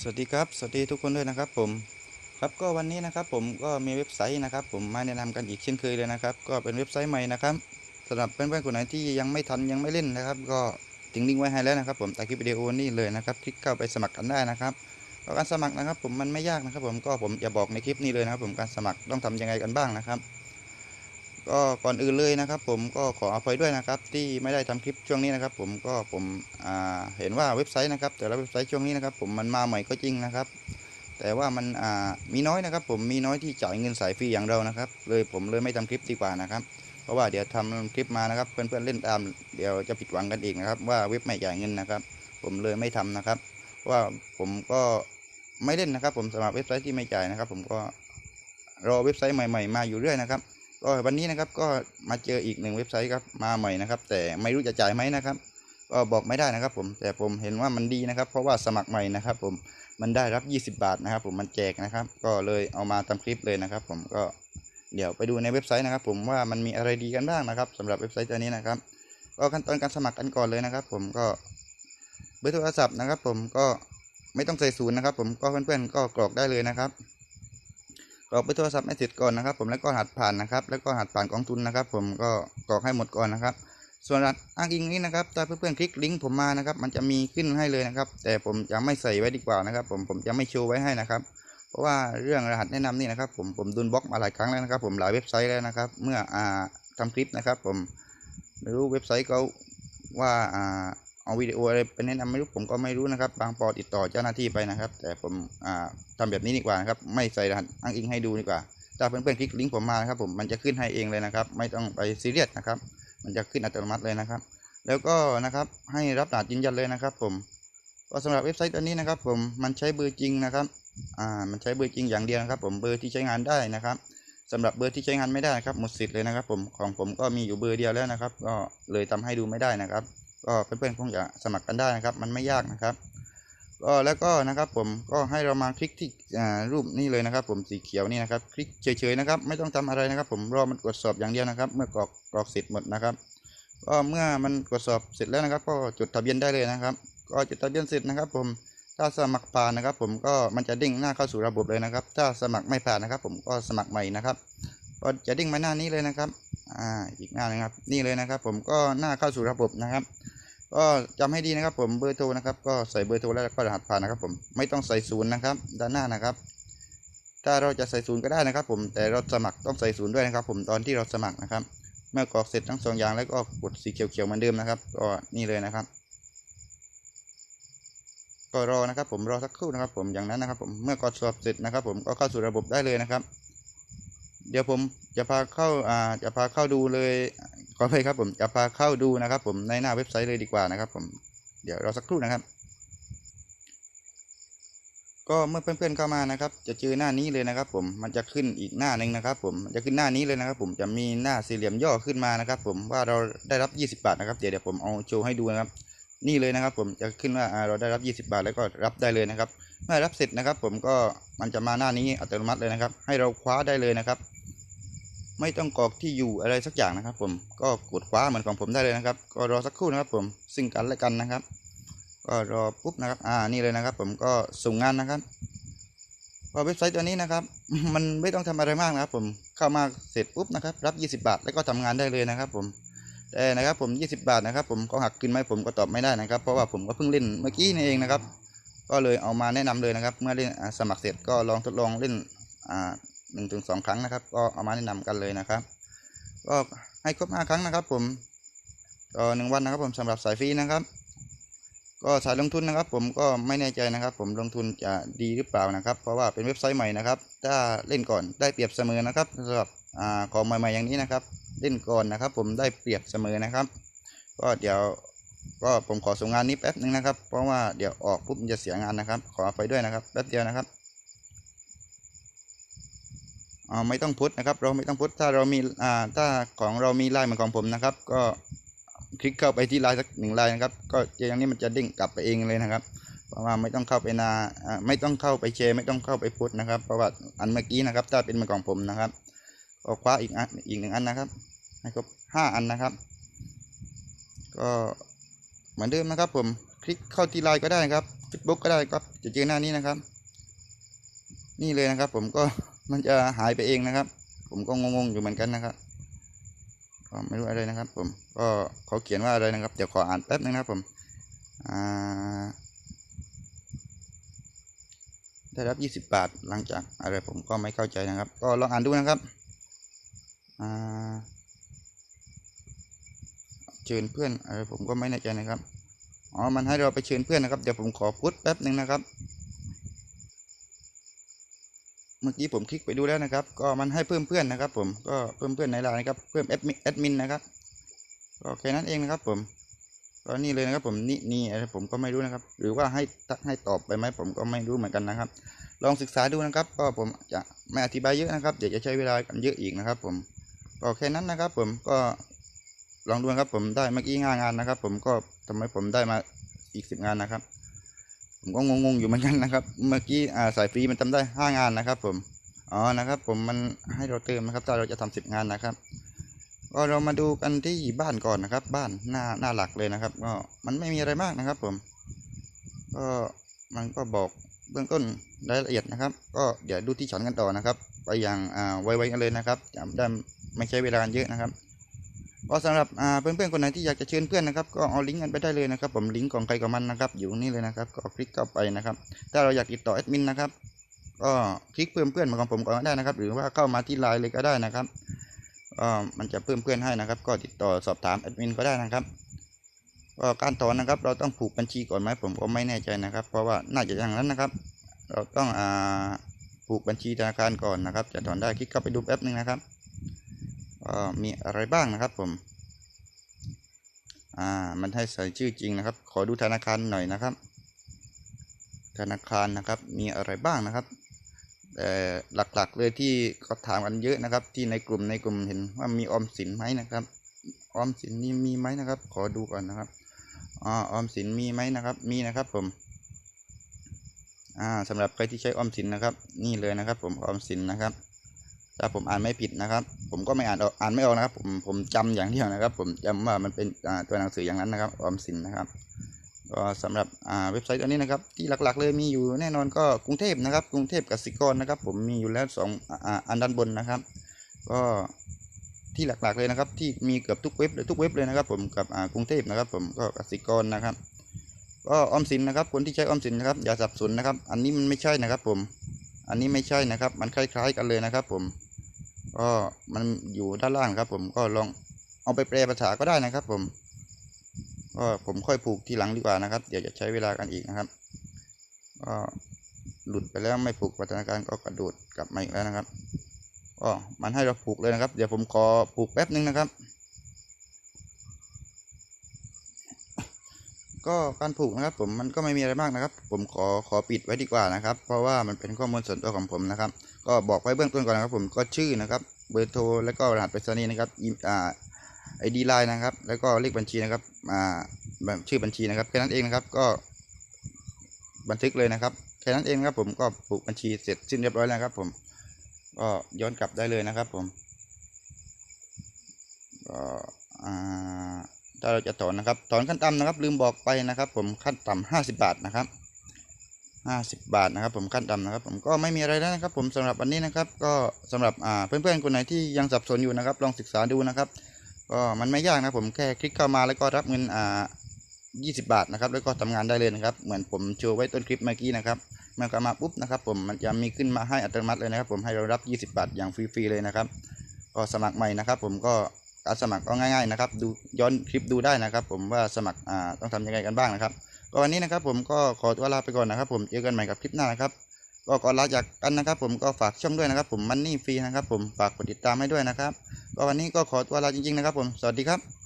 สวัสดีครับสวัสดีทุกคนด้วยนะครับผมครับก็วันนี้นะครับผมก็มีเว็บไซต์นะครับ ผมมาแนะนำกันอีกเช่นเคยเลยนะครับ ก็เป็นเว็บไซต์ใหม่นะครับสำหรับเพื่อนๆคนไหนที่ยังไม่ทันยังไม่เล่นนะครับ ก็ทิ้งลิงก์ไว้ให้แล้วนะครับ ผมใต้คลิปวิดีโอนี่เลยนะครับคลิกเข้าไปสมัครกันได้นะครับก็การสมัครนะครับ ผมมันไม่ยากนะครับ ผมก็ผมจะบอกในคลิปนี้เลยนะครับ ผมการสมัครต้องทำยังไงกันบ้างนะครับ ก็ก่อนอื่นเลยนะครับ ผมก็ขออภัยด้วยนะครับ ที่ไม่ได้ทำคลิปช่วงนี้นะครับ ผมก็ผมเห็นว่าเว็บไซต์นะครับ แต่ละเว็บไซต์ช่วงนี้นะครับ ผมมันมาใหม่ก็จริงนะครับ แต่ว่ามันมีน้อยนะครับ ผมมีน้อยที่จ่ายเงินสายฟรีอย่างเรานะครับ เลยผมเลยไม่ทำคลิปดีกว่านะครับ เพราะว่าเดี๋ยวทำคลิปมานะครับเพื่อนๆเล่นตามเดี๋ยวจะผิดหวังกันอีกนะครับ ว่าเว็บไม่จ่ายเงินนะครับ ผมเลยไม่ทำนะครับ ว่าผมก็ไม่เล่นนะครับ ผมสำหรับเว็บไซต์ที่ไม่จ่ายนะครับ ผมก็รอเว็บไซต์ใหม่ ๆ มาอยู่เรื่อยนะครับ ก็วันนี้นะครับก็มาเจออีกหนึ่งเว็บไซต์ครับมาใหม่นะครับ แต่ไม่รู้จะจ่ายไหมนะครับก็บอกไม่ได้นะครับ ผมแต่ผมเห็นว่ามันดีนะครับ เพราะว่าสมัครใหม่นะครับ ผมมันได้รับ 20 บาทนะครับ ผมมันแจกนะครับ ก็เลยเอามาทำคลิปเลยนะครับ ผมก็เดี๋ยวไปดูในเว็บไซต์นะครับ ผมว่ามันมีอะไรดีกันบ้างนะครับสำหรับเว็บไซต์ตัวนี้นะครับ ก็ขั้นตอนการสมัครกันก่อนเลยนะครับ ผมก็เบอร์โทรศัพท์นะครับ ผมก็ไม่ต้องใส่ศูนย์นะครับ ผมก็เพื่อนๆก็กรอกได้เลยนะครับ อกเบอร์โทรศัพท์ให้เสร็จก่อนนะครับ ผมแล้วก็หัดผ่านนะครับ แล้วก็หัดผ่านกองทุนนะครับ ผมก็กรอกให้หมดก่อนนะครับ ส่วนรหัสอ้างอิงนี้นะครับถ้าเพื่อนๆคลิกลิงก์ผมมานะครับ มันจะมีขึ้นให้เลยนะครับ แต่ผมจะไม่ใส่ไว้ดีกว่านะครับ ผมผมจะไม่โชว์ไว้ให้นะครับ เพราะว่าเรื่องรหัสแนะนำนี่นะครับ ผมผมโดนบล็อกมาหลายครั้งแล้วนะครับ ผมหลายเว็บไซต์แล้วนะครับ เมื่ออ่าทำคลิปนะครับ ผมไม่รู้เว็บไซต์เขาว่าอ่า เอาวิดีโออะไรไปแนะนำไม่รู้ผมก็ไม่รู้นะครับ บางปอติดต่อเจ้าหน้าที่ไปนะครับ แต่ผมอ่าทำแบบนี้ดีกว่านะครับ ไม่ใส่รหัสอ้างอิงให้ดูดีกว่า ถ้าเพื่อนๆคลิกลิงก์ผมมานะครับ ผมมันจะขึ้นให้เองเลยนะครับ ไม่ต้องไปซีเรียสนะครับ มันจะขึ้นอัตโนมัติเลยนะครับ แล้วก็นะครับให้รับรหัสยืนยันเลยนะครับ ผมก็สำหรับเว็บไซต์ตัวนี้นะครับ ผมมันใช้เบอร์จริงนะครับอ่ามันใช้เบอร์จริงอย่างเดียวนะครับ ผมเบอร์ที่ใช้งานได้นะครับสำหรับเบอร์ที่ใช้งานไม่ได้นะครับหมดสิทธิ์เลยนะครับ ผมของผมก็มีอยู่เบอร์เดียวแล้วนะครับ ก็เลยทำให้ดูไม่ได้นะครับ ก็เพื่อนๆคงจะสมัครกันได้นะครับ มันไม่ยากนะครับก็แล้วก็นะครับผมก็ให้เรามาคลิกที่รูปนี่เลยนะครับ ผมสีเขียวนี่นะครับ คลิกเฉยๆนะครับ ไม่ต้องทำอะไรนะครับ ผมรอมันตรวจสอบอย่างเดียวนะครับ เมื่อกรอกกรอกเสร็จหมดนะครับก็เมื่อมันตรวจสอบเสร็จแล้วนะครับ ก็จดทะเบียนได้เลยนะครับ ก็จดทะเบียนเสร็จนะครับ ผมถ้าสมัครผ่านนะครับ ผมก็มันจะเด้งหน้าเข้าสู่ระบบเลยนะครับ ถ้าสมัครไม่ผ่านนะครับ ผมก็สมัครใหม่นะครับ ก็จะเด้งมาหน้านี้เลยนะครับ อ่าอีกหน้านึงครับ นี่เลยนะครับ ผมก็หน้าเข้าสู่ระบบนะครับ ก็จำให้ดีนะครับ ผมเบอร์โทรนะครับ ก็ใส่เบอร์โทรแล้วก็รหัสผ่านนะครับ ผมไม่ต้องใส่ศูนย์นะครับ ด้านหน้านะครับ ถ้าเราจะใส่ศูนย์ก็ได้นะครับ ผมแต่เราสมัครต้องใส่ศูนย์ด้วยนะครับ ผมตอนที่เราสมัครนะครับ เมื่อกรอกเสร็จทั้งสองอย่างแล้วก็กดสีเขียวๆเหมือนเดิมนะครับก็นี่เลยนะครับก็รอนะครับผมรอสักครู่นะครับ ผมอย่างนั้นนะครับ ผมเมื่อกดสอบเสร็จนะครับ ผมก็เข้าสู่ระบบได้เลยนะครับ เดี๋ยวผมจะพาเข้าอ่าจะพาเข้าดูเลยขออภัยครับผมจะพาเข้าดูนะครับ ผมในหน้าเว็บไซต์เลยดีกว่านะครับ ผมเดี๋ยวรอสักครู่นะครับ ก็เมื่อเพื่อนๆเข้ามานะครับ จะเจอหน้านี้เลยนะครับ ผมมันจะขึ้นอีกหน้าหนึ่งนะครับ ผมมันจะขึ้นหน้านี้เลยนะครับ ผมจะมีหน้าสี่เหลี่ยมย่อขึ้นมานะครับ ผมว่าเราได้รับ 20 บาทนะครับเดี๋ยวเดี๋ยวผมเอาโชว์ให้ดูนะครับ นี่เลยนะครับ ผมจะขึ้นว่าอ่าเราได้รับ 20 บาทแล้วก็รับได้เลยนะครับเมื่อรับเสร็จนะครับ ผมก็มันจะมาหน้านี้อัตโนมัติเลยนะครับ ให้เราคว้าได้เลยนะครับ ไม่ต้องกรอกที่อยู่อะไรสักอย่างนะครับผมก็กดคว้าเหมือนของผมได้เลยนะครับ ก็รอสักครู่นะครับผมซึ่งกันและกันนะครับ ก็รอปุ๊บนะครับอ่านี่เลยนะครับ ผมก็ส่งงานนะครับพอเว็บไซต์ตัวนี้นะครับ มันไม่ต้องทำอะไรมากนะครับ ผมเข้ามาเสร็จปุ๊บนะครับ รับ 20 บาท แล้วก็ทำงานได้เลยนะครับ ผมแต่นะครับผม 20 บาทนะครับ ผมเขาหักขึ้นไหมผมก็ตอบไม่ได้นะครับ เพราะว่าผมก็เพิ่งเล่นเมื่อกี้นี่เองนะครับ ก็เลยเอามาแนะนำเลยนะครับ เมื่อเล่นสมัครเสร็จก็ลองทดลองเล่นอ่า หนึ่งถึงสองครั้งนะครับ ก็เอามาแนะนำกันเลยนะครับ ก็ให้ครบห้าครั้งนะครับ ผมต่อหนึ่งวันนะครับ ผมสำหรับสายฟรีนะครับ ก็สายลงทุนนะครับ ผมก็ไม่แน่ใจนะครับ ผมลงทุนจะดีหรือเปล่านะครับ เพราะว่าเป็นเว็บไซต์ใหม่นะครับ ถ้าเล่นก่อนได้เปรียบเสมอนะครับสำหรับอ่าของใหม่ๆอย่างนี้นะครับ เล่นก่อนนะครับ ผมได้เปรียบเสมอนะครับ ก็เดี๋ยวก็ผมขอส่งงานนี้แป๊บนึงนะครับ เพราะว่าเดี๋ยวออกปุ๊บมันจะเสียงานนะครับ ขอไปด้วยนะครับแป๊บเดียวนะครับ อ่าไม่ต้องพุทนะครับ เราไม่ต้องพุทถ้าเรามีอ่าถ้าของเรามีไลน์เหมือนของผมนะครับ ก็คลิกเข้าไปที่ไลน์สักหนึ่งไลน์นะครับ ก็อย่างนี้มันจะเด้งกลับไปเองเลยนะครับ เพราะว่าไม่ต้องเข้าไปนาอ่าไม่ต้องเข้าไปแชร์ไม่ต้องเข้าไปพุทนะครับเพราะว่าอันเมื่อกี้นะครับ ถ้าเป็นเหมือนของผมนะครับก็คว้าอีกอันอีกหนึ่งอันนะครับให้ครบห้าอันนะครับ ก็เหมือนเดิมนะครับ ผมคลิกเข้าที่ไลน์ก็ได้ครับเ Facebook ก็ได้ก็จะเจอหน้านี้นะครับ นี่เลยนะครับ ผมก็ มันจะหายไปเองนะครับ ผมก็งงๆอยู่เหมือนกันนะครับก็ไม่รู้อะไรนะครับ ผม ก็เขาเขียนว่าอะไรนะครับ เดี๋ยวขออ่านแป๊บนึงนะครับผมได้รับยี่สิบาทหลังจากอะไรผมก็ไม่เข้าใจนะครับ ก็ลองอ่านดูนะครับเชิญเพื่อนอะไรผมก็ไม่แน่ใจนะครับอ๋อมันให้เราไปเชิญเพื่อนนะครับ เดี๋ยวผมขอพุทแป๊บนึงนะครับ เมื่อกี้ผมคลิกไปดูแล้วนะครับ ก็มันให้เพิ่มเพื่อนนะครับ ผมก็เพิ่มเพื่อนในไลน์นะครับเพิ่มแอดมินนะครับก็แค่นั้นเองนะครับ ผมก็นี่เลยนะครับ ผมนี่นี่อะไรผมก็ไม่รู้นะครับ หรือว่าให้ให้ตอบไปไหมผมก็ไม่รู้เหมือนกันนะครับ ลองศึกษาดูนะครับ ก็ผมจะไม่อธิบายเยอะนะครับ เดี๋ยวจะใช้เวลากันเยอะอีกนะครับ ผมก็แค่นั้นนะครับ ผมก็ลองดูนะครับผมได้เมื่อกี้ห้างานนะครับ ผมก็ทำไมผมได้มาอีกสิบงานนะครับ ผมก็งงๆอยู่เหมือนกันนะครับ เมื่อกี้อ่าสายฟรีมันทำได้ห้างานนะครับ ผมอ๋อนะครับ ผมมันให้เราเติมนะครับถ้าเราจะทำสิบงานนะครับ ก็เรามาดูกันที่บ้านก่อนนะครับ บ้านหน้าหน้าหลักเลยนะครับ ก็มันไม่มีอะไรมากนะครับ ผม ก็มันก็บอกเบื้องต้นรายละเอียดนะครับ ก็เดี๋ยวดูที่ฉันกันต่อนะครับ ไปอย่างอ่าไวๆกันเลยนะครับจะได้ไม่ใช้เวลาเยอะนะครับ ก็สำหรับเพื่อนๆคนไหนที่อยากจะเชิญเพื่อนนะครับก็เอาลิงก์กันไปได้เลยนะครับ ผมลิงก์ของใครของมันนะครับ อยู่นี่เลยนะครับ ก็คลิกเข้าไปนะครับ ถ้าเราอยากติดต่อแอดมินนะครับ ก็คลิกเพิ่มเพื่อนมาของผมก่อนก็ได้นะครับ หรือว่าเข้ามาที่ไลน์เลยก็ได้นะครับก็มันจะเพิ่มเพื่อนให้นะครับ ก็ติดต่อสอบถามแอดมินก็ได้นะครับก็การถอนนะครับ เราต้องผูกบัญชีก่อนไหมผมก็ไม่แน่ใจนะครับ เพราะว่าน่าจะอย่างนั้นนะครับ เราต้องอผูกบัญชีธนาคารก่อนนะครับ จะถอนได้คลิกเข้าไปดูแป๊บนึงนะครับ ก็มีอะไรบ้างนะครับผมอ่ามันให้ใส่ชื่อจริงนะครับ ขอดูธนาคารหน่อยนะครับ ธนาคารนะครับมีอะไรบ้างนะครับแต่หลักๆเลยที่เขาถามกันเยอะนะครับ ที่ในกลุ่มในกลุ่มเห็นว่ามีออมสินไหมนะครับ ออมสินนี่มีไหมนะครับ ขอดูก่อนนะครับอ๋อออมสินมีไหมนะครับ มีนะครับผมอ่าสำหรับใครที่ใช้ออมสินนะครับ นี่เลยนะครับ ผมออมสินนะครับ ถ้าผมอ่านไม่ผิดนะครับ ผมก็ไม่อ่านออกอ่านไม่ออกนะครับ ผมผมจำอย่างเดียวนะครับ ผมจำว่ามันเป็นตัวหนังสืออย่างนั้นนะครับออมสินนะครับก็สำหรับเว็บไซต์ตัวนี้นะครับ ที่หลักๆเลยมีอยู่แน่นอนก็กรุงเทพนะครับ กรุงเทพกสิกรนะครับ ผมมีอยู่แล้วสองอันด้านบนนะครับ ก็ที่หลักๆเลยนะครับ ที่มีเกือบทุกเว็บเลยทุกเว็บเลยนะครับ ผมกับกรุงเทพนะครับ ผมก็กสิกรนะครับก็ออมสินนะครับคนที่ใช้ออมสินนะครับอย่าสับสนนะครับ อันนี้มันไม่ใช่นะครับ ผม อันนี้ไม่ใช่นะครับ มันคล้าย ๆ กันเลยนะครับ ผม ก็มันอยู่ด้านล่างครับ ผมก็ลองเอาไปแปลภาษาก็ได้นะครับ ผม ก็ผมค่อยผูกทีหลังดีกว่านะครับ เดี๋ยวจะใช้เวลากันอีกนะครับก็หลุดไปแล้วไม่ผูกพัฒนาการก็กระโดดกลับมาอีกแล้วนะครับก็มันให้เราผูกเลยนะครับ เดี๋ยวผมขอผูกแป๊บนึงนะครับ ก็การผูกนะครับผมมันก็ไม่มีอะไรมากนะครับ ผมขอขอปิดไว้ดีกว่านะครับ เพราะว่ามันเป็นข้อมูลส่วนตัวของผมนะครับ ก็บอกไว้เบื้องต้นก่อนนะครับ ผมก็ชื่อนะครับ เบอร์โทรแล้วก็รหัสไปรษณีย์นะครับอ่าไอดีไลน์นะครับ แล้วก็เลขบัญชีนะครับอ่าแบบชื่อบัญชีนะครับแค่นั้นเองนะครับก็บันทึกเลยนะครับแค่นั้นเองครับผมก็ผูกบัญชีเสร็จสิ้นเรียบร้อยแล้วครับ ผมก็ย้อนกลับได้เลยนะครับ ผมก็อ่า ถ้าเราจะถอนนะครับ ถอนขั้นต่ำนะครับ ลืมบอกไปนะครับ ผมขั้นต่ำห้าสิบาทนะครับห้าสิบบาทนะครับ ผมขั้นต่ำนะครับ ผมก็ไม่มีอะไรแล้วนะครับ ผมสำหรับวันนี้นะครับ ก็สำหรับอ่าเพื่อนๆคนไหนที่ยังสับสนอยู่นะครับ ลองศึกษาดูนะครับ ก็มันไม่ยากนะผมแค่คลิกเข้ามาแล้วก็รับเงินอ่ายี่สิบาทนะครับ แล้วก็ทำงานได้เลยนะครับ เหมือนผมโชว์ไว้ต้นคลิปเมื่อกี้นะครับเมันก็มาปุ๊บนะครับ ผมมันจะมีขึ้นมาให้อัตโนมัติเลยนะครับ ผมให้เรารับ 20 บาทอย่างฟรีๆเลยนะครับ ก็สมัครใหม่นะครับ ผมก็ การสมัครก็ง่ายๆนะครับ ดูย้อนคลิปดูได้นะครับ ผมว่าสมัครอ่าต้องทำยังไงกันบ้างนะครับก็วันนี้นะครับผมก็ขอตัวลาไปก่อนนะครับ ผมเจอกันใหม่กับคลิปหน้านะครับก็ก่อนลาจากกันนะครับผมก็ฝากช่องด้วยนะครับผมมันนี่ฟรีนะครับผมฝากกดติดตามให้ด้วยนะครับก็วันนี้ก็ขอตัวลาจริงๆนะครับผมสวัสดีครับ